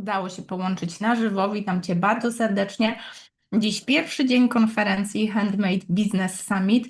udało się połączyć na żywo. Witam Cię bardzo serdecznie. Dziś pierwszy dzień konferencji Handmade Business Summit.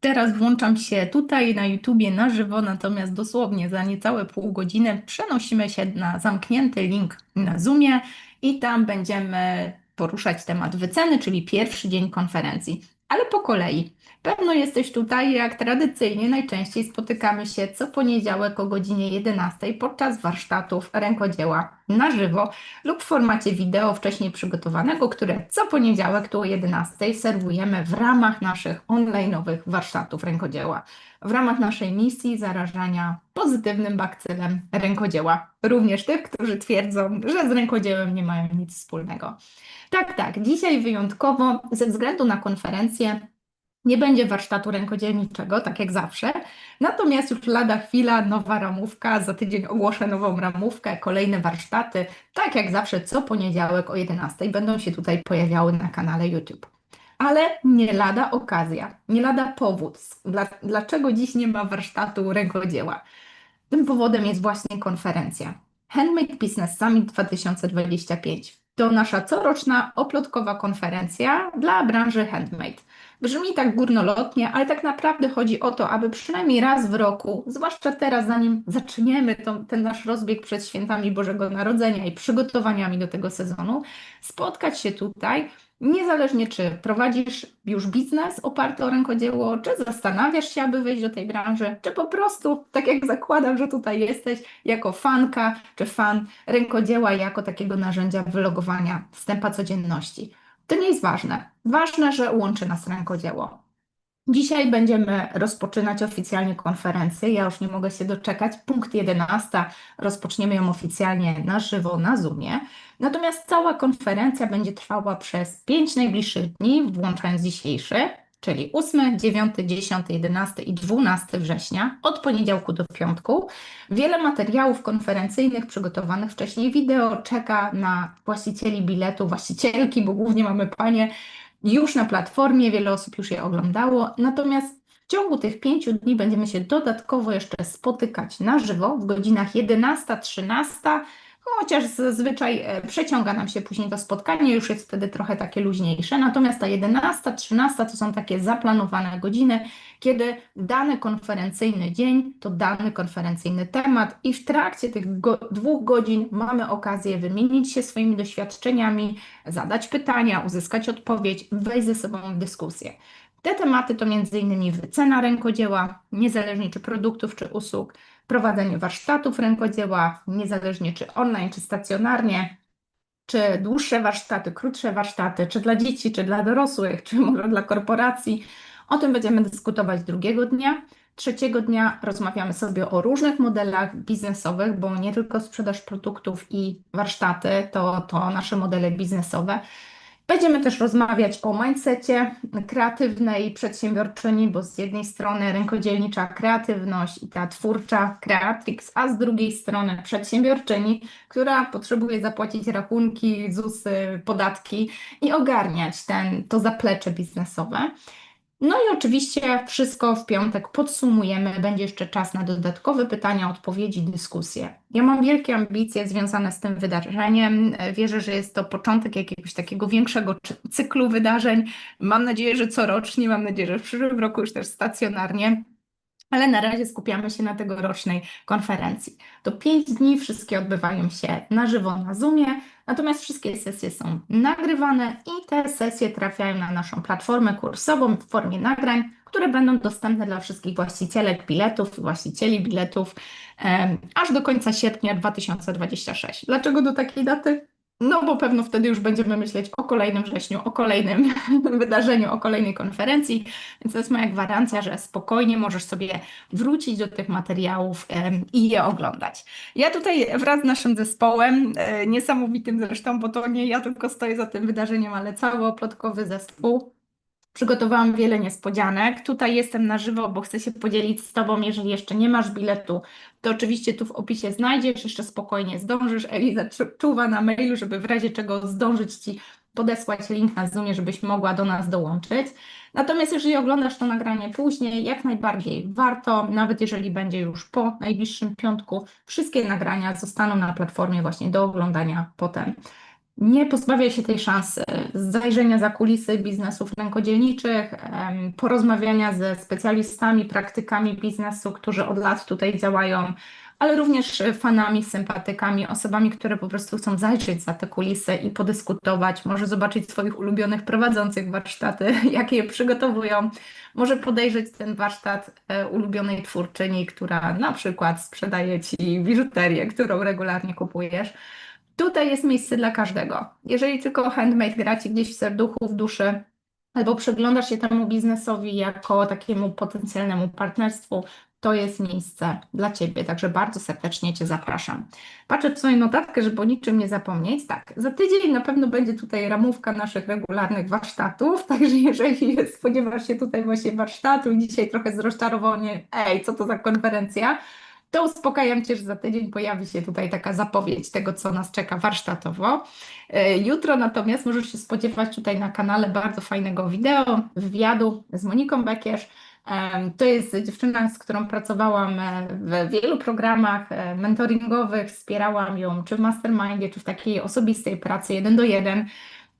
Teraz włączam się tutaj na YouTubie na żywo, natomiast dosłownie za niecałe pół godziny przenosimy się na zamknięty link na Zoomie i tam będziemy poruszać temat wyceny, czyli pierwszy dzień konferencji. Ale po kolei. Pewno jesteś tutaj, jak tradycyjnie najczęściej spotykamy się co poniedziałek o godzinie 11 podczas warsztatów rękodzieła na żywo lub w formacie wideo wcześniej przygotowanego, które co poniedziałek tu o 11 serwujemy w ramach naszych online'owych warsztatów rękodzieła. W ramach naszej misji zarażania pozytywnym bakcylem rękodzieła. Również tych, którzy twierdzą, że z rękodziełem nie mają nic wspólnego. Tak, tak, dzisiaj wyjątkowo ze względu na konferencję nie będzie warsztatu rękodzielniczego, tak jak zawsze. Natomiast już lada chwila, nowa ramówka. Za tydzień ogłoszę nową ramówkę, kolejne warsztaty. Tak jak zawsze, co poniedziałek o 11 będą się tutaj pojawiały na kanale YouTube. Ale nie lada okazja, nie lada powód. Dla, dlaczego dziś nie ma warsztatu rękodzieła? Tym powodem jest właśnie konferencja Handmade Business Summit 2025. To nasza coroczna oplotkowa konferencja dla branży handmade. Brzmi tak górnolotnie, ale tak naprawdę chodzi o to, aby przynajmniej raz w roku, zwłaszcza teraz, zanim zaczniemy ten nasz rozbieg przed świętami Bożego Narodzenia i przygotowaniami do tego sezonu, spotkać się tutaj, niezależnie czy prowadzisz już biznes oparty o rękodzieło, czy zastanawiasz się, aby wejść do tej branży, czy po prostu, tak jak zakładam, że tutaj jesteś, jako fanka czy fan rękodzieła, jako takiego narzędzia wylogowania wstępa codzienności. To nie jest ważne. Ważne, że łączy nas rękodzieło. Dzisiaj będziemy rozpoczynać oficjalnie konferencję. Ja już nie mogę się doczekać. Punkt 11. Rozpoczniemy ją oficjalnie na żywo na Zoomie. Natomiast cała konferencja będzie trwała przez 5 najbliższych dni, włączając dzisiejszy czyli 8, 9, 10, 11 i 12 września, od poniedziałku do piątku. Wiele materiałów konferencyjnych przygotowanych wcześniej wideo czeka na właścicieli biletu, właścicielki, bo głównie mamy panie, już na platformie, wiele osób już je oglądało. Natomiast w ciągu tych pięciu dni będziemy się dodatkowo jeszcze spotykać na żywo w godzinach 11, 13, chociaż zazwyczaj e, przeciąga nam się później to spotkanie, już jest wtedy trochę takie luźniejsze. Natomiast ta 11, 13 to są takie zaplanowane godziny, kiedy dany konferencyjny dzień to dany konferencyjny temat i w trakcie tych go, dwóch godzin mamy okazję wymienić się swoimi doświadczeniami, zadać pytania, uzyskać odpowiedź, wejść ze sobą w dyskusję. Te tematy to m.in. wycena rękodzieła, niezależnie czy produktów, czy usług, prowadzenie warsztatów rękodzieła, niezależnie czy online, czy stacjonarnie, czy dłuższe warsztaty, krótsze warsztaty, czy dla dzieci, czy dla dorosłych, czy może dla korporacji. O tym będziemy dyskutować drugiego dnia. Trzeciego dnia rozmawiamy sobie o różnych modelach biznesowych, bo nie tylko sprzedaż produktów i warsztaty to, to nasze modele biznesowe. Będziemy też rozmawiać o mindsetie kreatywnej przedsiębiorczyni, bo z jednej strony rękodzielnicza kreatywność i ta twórcza Creatrix, a z drugiej strony przedsiębiorczyni, która potrzebuje zapłacić rachunki, ZUSy, podatki i ogarniać ten, to zaplecze biznesowe. No i oczywiście wszystko w piątek podsumujemy. Będzie jeszcze czas na dodatkowe pytania, odpowiedzi, dyskusje. Ja mam wielkie ambicje związane z tym wydarzeniem. Wierzę, że jest to początek jakiegoś takiego większego cyklu wydarzeń. Mam nadzieję, że corocznie, mam nadzieję, że w przyszłym roku już też stacjonarnie ale na razie skupiamy się na tegorocznej konferencji. To pięć dni, wszystkie odbywają się na żywo na Zoomie, natomiast wszystkie sesje są nagrywane i te sesje trafiają na naszą platformę kursową w formie nagrań, które będą dostępne dla wszystkich właścicielek biletów, właścicieli biletów aż do końca sierpnia 2026. Dlaczego do takiej daty? No bo pewno wtedy już będziemy myśleć o kolejnym wrześniu, o kolejnym wydarzeniu, o kolejnej konferencji, więc to jest moja gwarancja, że spokojnie możesz sobie wrócić do tych materiałów i je oglądać. Ja tutaj wraz z naszym zespołem, e, niesamowitym zresztą, bo to nie ja tylko stoję za tym wydarzeniem, ale cały oplotkowy zespół, Przygotowałam wiele niespodzianek. Tutaj jestem na żywo, bo chcę się podzielić z Tobą. Jeżeli jeszcze nie masz biletu, to oczywiście tu w opisie znajdziesz, jeszcze spokojnie zdążysz. Eliza czuwa na mailu, żeby w razie czego zdążyć Ci podesłać link na Zoomie, żebyś mogła do nas dołączyć. Natomiast jeżeli oglądasz to nagranie później, jak najbardziej warto, nawet jeżeli będzie już po najbliższym piątku, wszystkie nagrania zostaną na platformie właśnie do oglądania potem. Nie pozbawiaj się tej szansy zajrzenia za kulisy biznesów rękodzielniczych, porozmawiania ze specjalistami, praktykami biznesu, którzy od lat tutaj działają, ale również fanami, sympatykami, osobami, które po prostu chcą zajrzeć za te kulisy i podyskutować, może zobaczyć swoich ulubionych prowadzących warsztaty, jakie je przygotowują, może podejrzeć ten warsztat e, ulubionej twórczyni, która na przykład sprzedaje Ci biżuterię, którą regularnie kupujesz. Tutaj jest miejsce dla każdego. Jeżeli tylko handmade gra Ci gdzieś w serduchu, w duszy, albo przyglądasz się temu biznesowi jako takiemu potencjalnemu partnerstwu, to jest miejsce dla Ciebie, także bardzo serdecznie Cię zapraszam. Patrzę w swoją notatkę, żeby o niczym nie zapomnieć. Tak, za tydzień na pewno będzie tutaj ramówka naszych regularnych warsztatów, także jeżeli spodziewasz się tutaj właśnie warsztatu i dzisiaj trochę z rozczarowaniem, ej, co to za konferencja, to uspokajam Cię, że za tydzień pojawi się tutaj taka zapowiedź tego, co nas czeka warsztatowo. E, jutro natomiast możesz się spodziewać tutaj na kanale bardzo fajnego wideo, wywiadu z Moniką Bekierz. E, to jest dziewczyna, z którą pracowałam e, w wielu programach mentoringowych, wspierałam ją czy w mastermindzie, czy w takiej osobistej pracy jeden do jeden.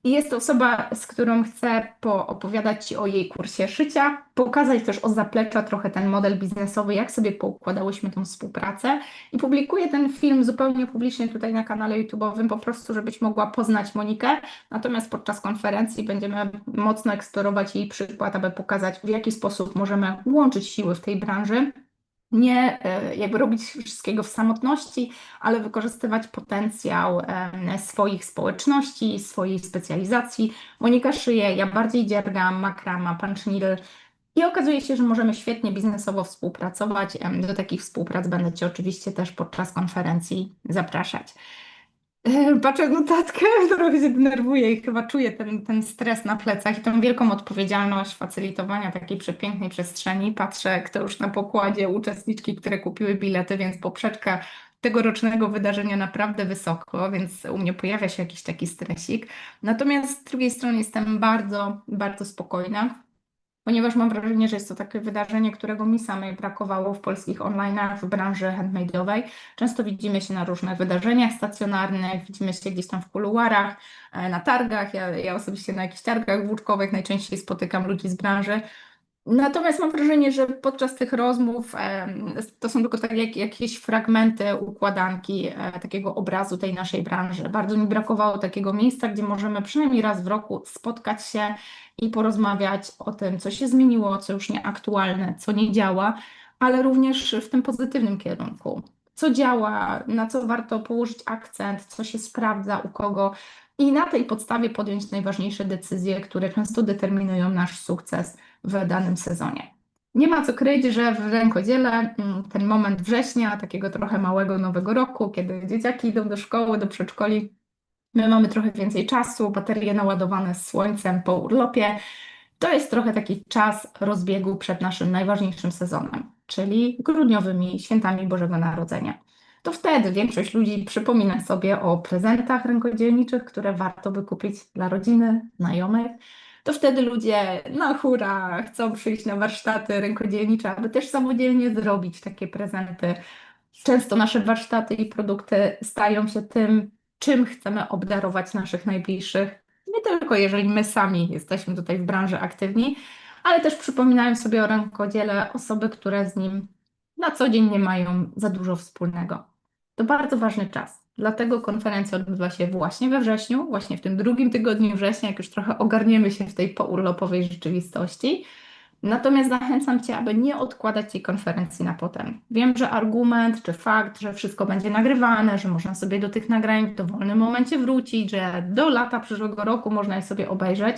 I jest to osoba, z którą chcę opowiadać Ci o jej kursie szycia, pokazać też o zaplecza trochę ten model biznesowy, jak sobie poukładałyśmy tą współpracę. I publikuję ten film zupełnie publicznie tutaj na kanale YouTube'owym, po prostu, żebyś mogła poznać Monikę. Natomiast podczas konferencji będziemy mocno eksplorować jej przykład, aby pokazać, w jaki sposób możemy łączyć siły w tej branży nie e, jakby robić wszystkiego w samotności, ale wykorzystywać potencjał swoich społeczności, swojej specjalizacji. Monika szyje, ja bardziej dziergam, makrama, punch i okazuje się, że możemy świetnie biznesowo współpracować. Do takich współprac będę Cię oczywiście też podczas konferencji zapraszać. Patrzę notatkę, trochę się denerwuję i chyba czuję ten, ten stres na plecach i tą wielką odpowiedzialność facylitowania takiej przepięknej przestrzeni. Patrzę, kto już na pokładzie, uczestniczki, które kupiły bilety, więc poprzeczka tegorocznego wydarzenia naprawdę wysoko, więc u mnie pojawia się jakiś taki stresik. Natomiast z drugiej strony jestem bardzo, bardzo spokojna ponieważ mam wrażenie, że jest to takie wydarzenie, którego mi samej brakowało w polskich online'ach w branży handmade'owej. Często widzimy się na różnych wydarzeniach stacjonarnych, widzimy się gdzieś tam w kuluarach, e, na targach. Ja, ja osobiście na jakichś targach włóczkowych najczęściej spotykam ludzi z branży. Natomiast mam wrażenie, że podczas tych rozmów to są tylko tak jak, jakieś fragmenty układanki e, takiego obrazu tej naszej branży. Bardzo mi brakowało takiego miejsca, gdzie możemy przynajmniej raz w roku spotkać się i porozmawiać o tym, co się zmieniło, co już nieaktualne, co nie działa, ale również w tym pozytywnym kierunku. Co działa, na co warto położyć akcent, co się sprawdza u kogo, i na tej podstawie podjąć najważniejsze decyzje, które często determinują nasz sukces w danym sezonie. Nie ma co kryć, że w rękodziele mm, ten moment września, takiego trochę małego nowego roku, kiedy dzieciaki idą do szkoły, do przedszkoli, my mamy trochę więcej czasu, baterie naładowane słońcem po urlopie. To jest trochę taki czas rozbiegu przed naszym najważniejszym sezonem, czyli grudniowymi świętami Bożego Narodzenia to wtedy większość ludzi przypomina sobie o prezentach rękodzielniczych, które warto by kupić dla rodziny, znajomych. To wtedy ludzie na hura chcą przyjść na warsztaty rękodzielnicze, aby też samodzielnie zrobić takie prezenty. Często nasze warsztaty i produkty stają się tym, czym chcemy obdarować naszych najbliższych. Nie tylko jeżeli my sami jesteśmy tutaj w branży aktywni, ale też przypominają sobie o rękodziele osoby, które z nim na co dzień nie mają za dużo wspólnego. To bardzo ważny czas. Dlatego konferencja odbywa się właśnie we wrześniu, właśnie w tym drugim tygodniu września, jak już trochę ogarniemy się w tej pourlopowej rzeczywistości. Natomiast zachęcam Cię, aby nie odkładać tej konferencji na potem. Wiem, że argument czy fakt, że wszystko będzie nagrywane, że można sobie do tych nagrań w dowolnym momencie wrócić, że do lata przyszłego roku można je sobie obejrzeć,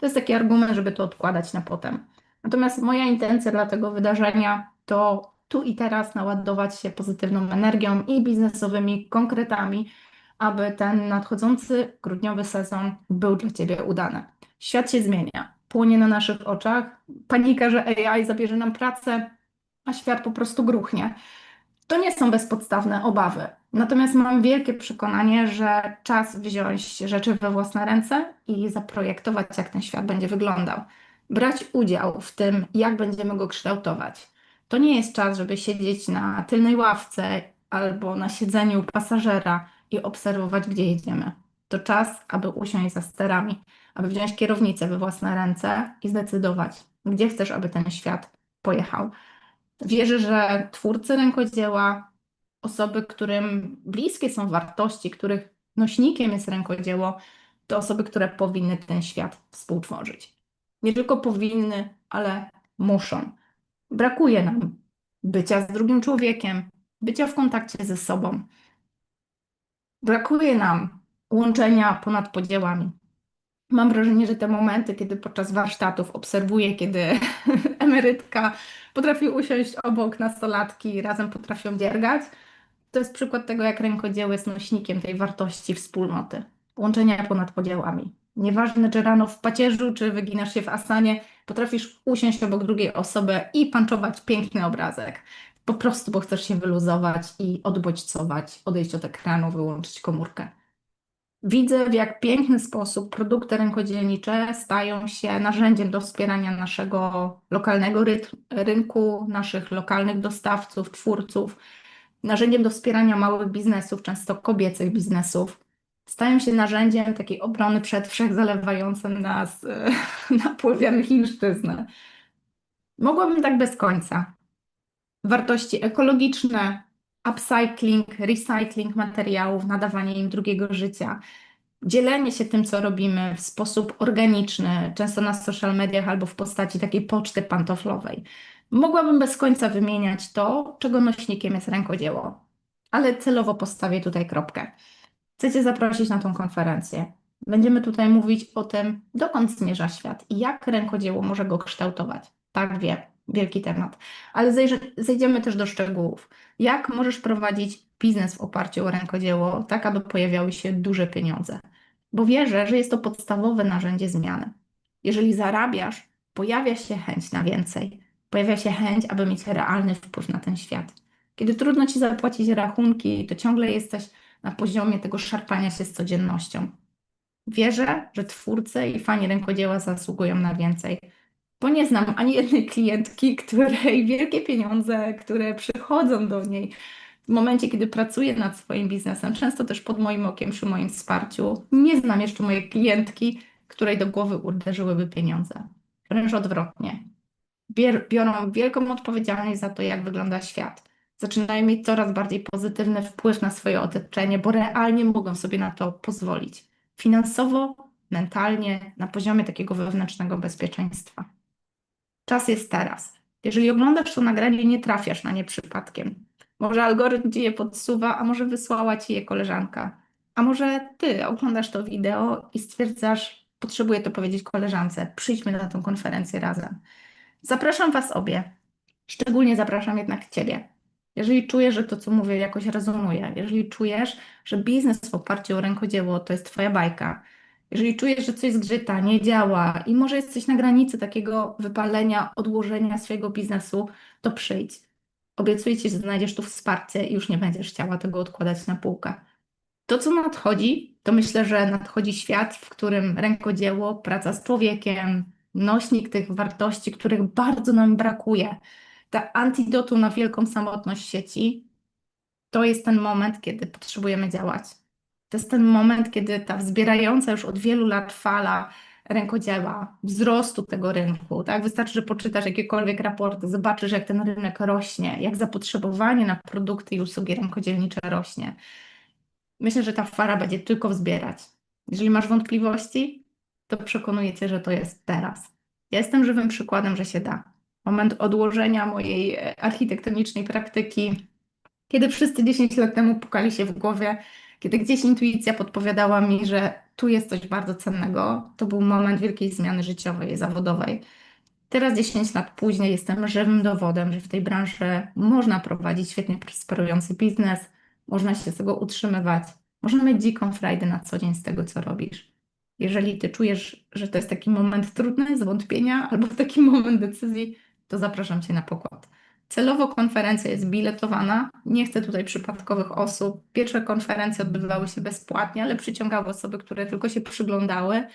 to jest taki argument, żeby to odkładać na potem. Natomiast moja intencja dla tego wydarzenia to tu i teraz naładować się pozytywną energią i biznesowymi konkretami, aby ten nadchodzący grudniowy sezon był dla Ciebie udany. Świat się zmienia, płonie na naszych oczach, panika, że AI zabierze nam pracę, a świat po prostu gruchnie. To nie są bezpodstawne obawy. Natomiast mam wielkie przekonanie, że czas wziąć rzeczy we własne ręce i zaprojektować, jak ten świat będzie wyglądał. Brać udział w tym, jak będziemy go kształtować. To nie jest czas, żeby siedzieć na tylnej ławce albo na siedzeniu pasażera i obserwować, gdzie jedziemy. To czas, aby usiąść za sterami, aby wziąć kierownicę we własne ręce i zdecydować, gdzie chcesz, aby ten świat pojechał. Wierzę, że twórcy rękodzieła, osoby, którym bliskie są wartości, których nośnikiem jest rękodzieło, to osoby, które powinny ten świat współtworzyć. Nie tylko powinny, ale muszą. Brakuje nam bycia z drugim człowiekiem, bycia w kontakcie ze sobą. Brakuje nam łączenia ponad podziałami. Mam wrażenie, że te momenty, kiedy podczas warsztatów obserwuję, kiedy emerytka potrafi usiąść obok nastolatki i razem potrafią dziergać, to jest przykład tego, jak rękodzieło jest nośnikiem tej wartości wspólnoty, łączenia ponad podziałami. Nieważne, czy rano w pacierzu, czy wyginasz się w asanie, potrafisz usiąść obok drugiej osoby i panczować piękny obrazek. Po prostu, bo chcesz się wyluzować i odbodźcować, odejść od ekranu, wyłączyć komórkę. Widzę, w jak piękny sposób produkty rękodzielnicze stają się narzędziem do wspierania naszego lokalnego rynku, naszych lokalnych dostawców, twórców, narzędziem do wspierania małych biznesów, często kobiecych biznesów. Stają się narzędziem takiej obrony przed wszechzalewającym nas napływem chińszczyzny. Mogłabym tak bez końca. Wartości ekologiczne, upcycling, recycling materiałów, nadawanie im drugiego życia, dzielenie się tym, co robimy w sposób organiczny, często na social mediach albo w postaci takiej poczty pantoflowej. Mogłabym bez końca wymieniać to, czego nośnikiem jest rękodzieło, ale celowo postawię tutaj kropkę. Chcecie zaprosić na tą konferencję. Będziemy tutaj mówić o tym, dokąd zmierza świat i jak rękodzieło może go kształtować. Tak, wiem, wielki temat. Ale zejdziemy też do szczegółów. Jak możesz prowadzić biznes w oparciu o rękodzieło, tak aby pojawiały się duże pieniądze? Bo wierzę, że jest to podstawowe narzędzie zmiany. Jeżeli zarabiasz, pojawia się chęć na więcej. Pojawia się chęć, aby mieć realny wpływ na ten świat. Kiedy trudno ci zapłacić rachunki, to ciągle jesteś na poziomie tego szarpania się z codziennością. Wierzę, że twórcy i fani rękodzieła zasługują na więcej bo nie znam ani jednej klientki, której wielkie pieniądze, które przychodzą do niej w momencie, kiedy pracuje nad swoim biznesem, często też pod moim okiem, przy moim wsparciu, nie znam jeszcze mojej klientki, której do głowy uderzyłyby pieniądze. Wręcz odwrotnie. Biorą wielką odpowiedzialność za to, jak wygląda świat. Zaczynają mieć coraz bardziej pozytywny wpływ na swoje otoczenie, bo realnie mogą sobie na to pozwolić. Finansowo, mentalnie, na poziomie takiego wewnętrznego bezpieczeństwa. Czas jest teraz. Jeżeli oglądasz to nagranie, nie trafiasz na nie przypadkiem. Może algorytm ci je podsuwa, a może wysłała ci je koleżanka. A może ty oglądasz to wideo i stwierdzasz, potrzebuję to powiedzieć koleżance, przyjdźmy na tę konferencję razem. Zapraszam Was obie. Szczególnie zapraszam jednak Ciebie. Jeżeli czujesz, że to, co mówię, jakoś rezonuje, jeżeli czujesz, że biznes w oparciu o rękodzieło to jest Twoja bajka, jeżeli czujesz, że coś zgrzyta, nie działa i może jesteś na granicy takiego wypalenia, odłożenia swojego biznesu, to przyjdź. Obiecuję Ci, że znajdziesz tu wsparcie i już nie będziesz chciała tego odkładać na półkę. To, co nadchodzi, to myślę, że nadchodzi świat, w którym rękodzieło, praca z człowiekiem, nośnik tych wartości, których bardzo nam brakuje, ta antidotu na wielką samotność sieci, to jest ten moment, kiedy potrzebujemy działać. To jest ten moment, kiedy ta wzbierająca już od wielu lat fala rękodzieła, wzrostu tego rynku, tak? Wystarczy, że poczytasz jakiekolwiek raporty, zobaczysz, jak ten rynek rośnie, jak zapotrzebowanie na produkty i usługi rękodzielnicze rośnie. Myślę, że ta fala będzie tylko wzbierać. Jeżeli masz wątpliwości, to przekonuję Cię, że to jest teraz. Ja jestem żywym przykładem, że się da. Moment odłożenia mojej e, architektonicznej praktyki, kiedy wszyscy 10 lat temu pukali się w głowie, kiedy gdzieś intuicja podpowiadała mi, że tu jest coś bardzo cennego, to był moment wielkiej zmiany życiowej, zawodowej. Teraz, 10 lat później, jestem żywym dowodem, że w tej branży można prowadzić świetnie prosperujący biznes, można się z tego utrzymywać, można mieć dziką frajdę na co dzień z tego, co robisz. Jeżeli ty czujesz, że to jest taki moment trudny, zwątpienia albo taki moment decyzji, to zapraszam cię na pokład. Celowo konferencja jest biletowana. Nie chcę tutaj przypadkowych osób. Pierwsze konferencje odbywały się bezpłatnie, ale przyciągały osoby, które tylko się przyglądały.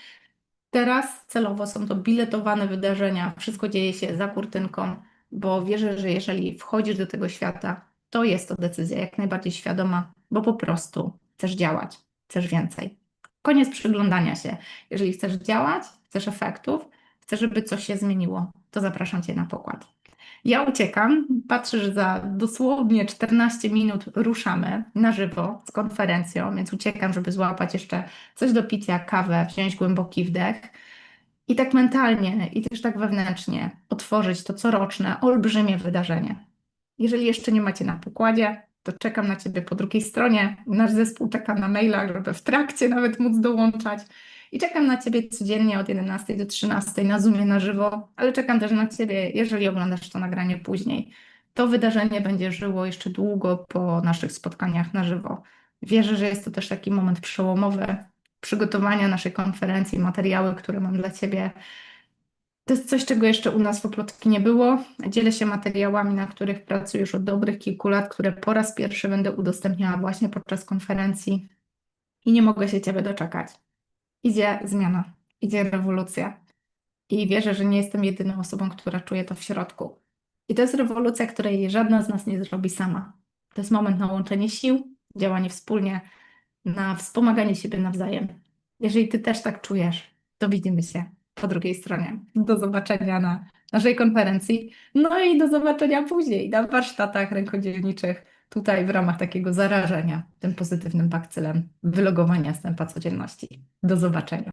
Teraz celowo są to biletowane wydarzenia. Wszystko dzieje się za kurtynką, bo wierzę, że jeżeli wchodzisz do tego świata, to jest to decyzja jak najbardziej świadoma, bo po prostu chcesz działać, chcesz więcej. Koniec przyglądania się. Jeżeli chcesz działać, chcesz efektów, chcesz, żeby coś się zmieniło, to zapraszam Cię na pokład. Ja uciekam, patrzę, że za dosłownie 14 minut ruszamy na żywo z konferencją, więc uciekam, żeby złapać jeszcze coś do picia, kawę, wziąć głęboki wdech i tak mentalnie i też tak wewnętrznie otworzyć to coroczne, olbrzymie wydarzenie. Jeżeli jeszcze nie macie na pokładzie, to czekam na Ciebie po drugiej stronie. Nasz zespół czeka na maila, żeby w trakcie nawet móc dołączać. I czekam na Ciebie codziennie od 11 do 13 na Zoomie na żywo, ale czekam też na Ciebie, jeżeli oglądasz to nagranie później. To wydarzenie będzie żyło jeszcze długo po naszych spotkaniach na żywo. Wierzę, że jest to też taki moment przełomowy przygotowania naszej konferencji, materiały, które mam dla Ciebie. To jest coś, czego jeszcze u nas w Oplotki nie było. Dzielę się materiałami, na których pracuję już od dobrych kilku lat, które po raz pierwszy będę udostępniała właśnie podczas konferencji i nie mogę się Ciebie doczekać. Idzie zmiana, idzie rewolucja. I wierzę, że nie jestem jedyną osobą, która czuje to w środku. I to jest rewolucja, której żadna z nas nie zrobi sama. To jest moment na łączenie sił, działanie wspólnie, na wspomaganie siebie nawzajem. Jeżeli Ty też tak czujesz, to widzimy się po drugiej stronie. Do zobaczenia na naszej konferencji. No i do zobaczenia później na warsztatach rękodzielniczych, tutaj w ramach takiego zarażenia tym pozytywnym bakcylem wylogowania z tempa codzienności. Do zobaczenia.